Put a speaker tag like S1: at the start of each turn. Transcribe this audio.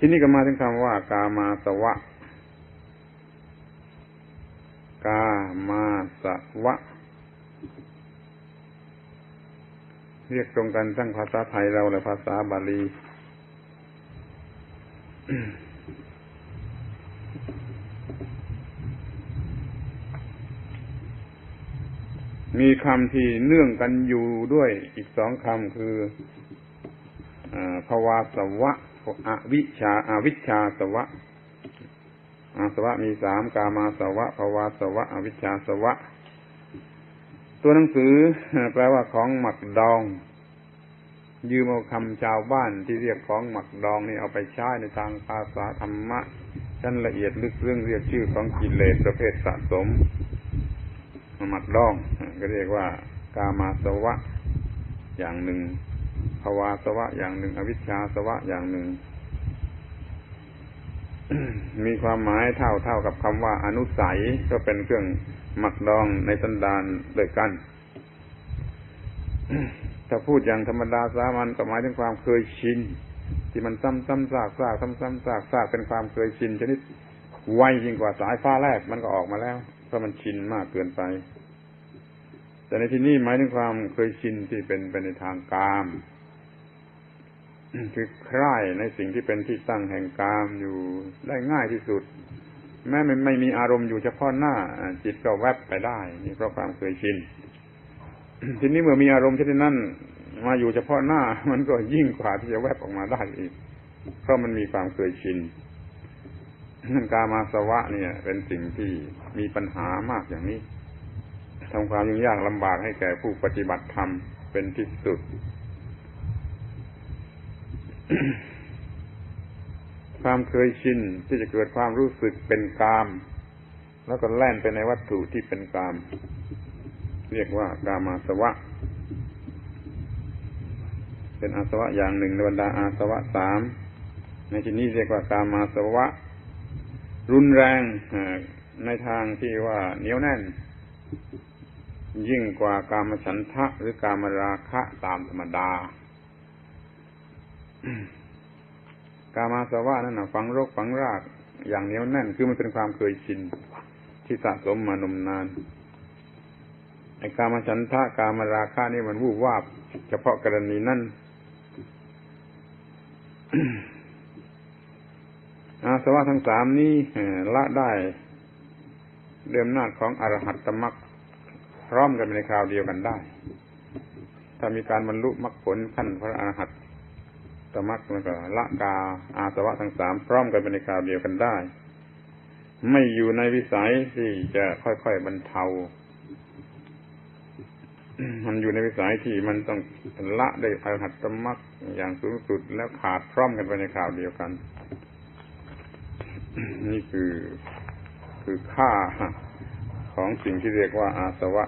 S1: ทีนี้ก็มาถึงคำว่ากามาสวะ กามาสวะ เรียกตรงกันทั้งภาษาไทยเราและภาษาบาลีมีคำที่เนื่องกันอยู่ด้วยอีกสองคำคือภาวาสวะ อวิชาอาวิชาสวะ อาสวะมีสามกามาสวะภาวาสวะ อวิชชาสวะ ตัวหนังสือแปลว่าของหมักดอง ยืมเอาคำชาวบ้านที่เรียกของหมักดองนี่เอาไปใช้ในทางภาษาธรรมะชั้นละเอียดลึกเรื่องเรียกชื่อของกิเลสประเภทสะสมหมักดอง ก็เรียกว่ากามาสวะ อย่างหนึ่ง ภาวาสวะอย่างหนึ่ง อวิชชาสวะอย่างหนึ่ง มีความหมายเท่าเท่ากับคำว่า อนุสัยก็เป็นเครื่องหมักดองในสันดานเลยกัน ถ้าพูดอย่างธรรมดาสามัญก็หมายถึงความเคยชิน ที่มันซ้ำซ้ำซากซากซ้ำซ้ำซากซากเป็นความเคยชินชนิดไวยิ่งกว่าสายฟ้าแลบมันก็ออกมาแล้วเพราะมันชินมากเกินไป แต่ในที่นี้หมายถึงความเคยชินที่เป็นไปในทางกาม คือใคร่ในสิ่งที่เป็นที่ตั้งแห่งกามอยู่ได้ง่ายที่สุด แม้ไม่ไม่มีอารมณ์อยู่เฉพาะหน้า จิตก็แวบไปได้นี่เพราะความเคยชินทีนี้เมื่อมีอารมณ์เช่นนั้น มาอยู่เฉพาะหน้า มันก็ยิ่งกว่าที่จะแวบออกมาได้อีก เพราะมันมีความเคยชินนั่นกามาสวะเนี่ย เป็นสิ่งที่มีปัญหามากอย่างนี้ทำความยุ่งยากลำบากให้แก่ผู้ปฏิบัติธรรมเป็นที่สุด ความเคยชินที่จะเกิดความรู้สึกเป็นกาม แล้วก็แล่นไปในวัตถุที่เป็นกาม เรียกว่ากามาสวะ เป็นอาสวะอย่างหนึ่งในบรรดาอาสวะสามในที่นี้เรียกว่ากามาสวะ รุนแรงในทางที่ว่าเหนียวแน่น ยิ่งกว่ากามฉันทะหรือกามราคะตามธรรมดา กามาสวะนั่นนะฝังรกฝังราก อย่างเหนียวแน่นคือมันเป็นความเคยชินที่สะสมมานมนานไอ้กามาฉันทะกามาราคะนี่มันวูบวาบ เฉพาะกรณีนั้นอาสวะทั้งสามนี้ละได้เดิมนาจของอรหัตตมรรคพร้อมกันในคราวเดียวกันได้ ถ้ามีการบรรลุมรรคผลขั้นพระอรหัต ตมรรแล้วก็ละกาอาสวะทั้งสามพร้อมกันเป็นในคราวเดียวกันได้ ไม่อยู่ในวิสัยที่จะค่อยๆบรรเทา มันอยู่ในวิสัยที่มันต้องละได้อรหัตตมรรอย่างสูงสุดแล้วขาดพร้อมกันไปในคราวเดียวกัน นี่คือคือค่าของสิ่งที่เรียกว่าอาสวะ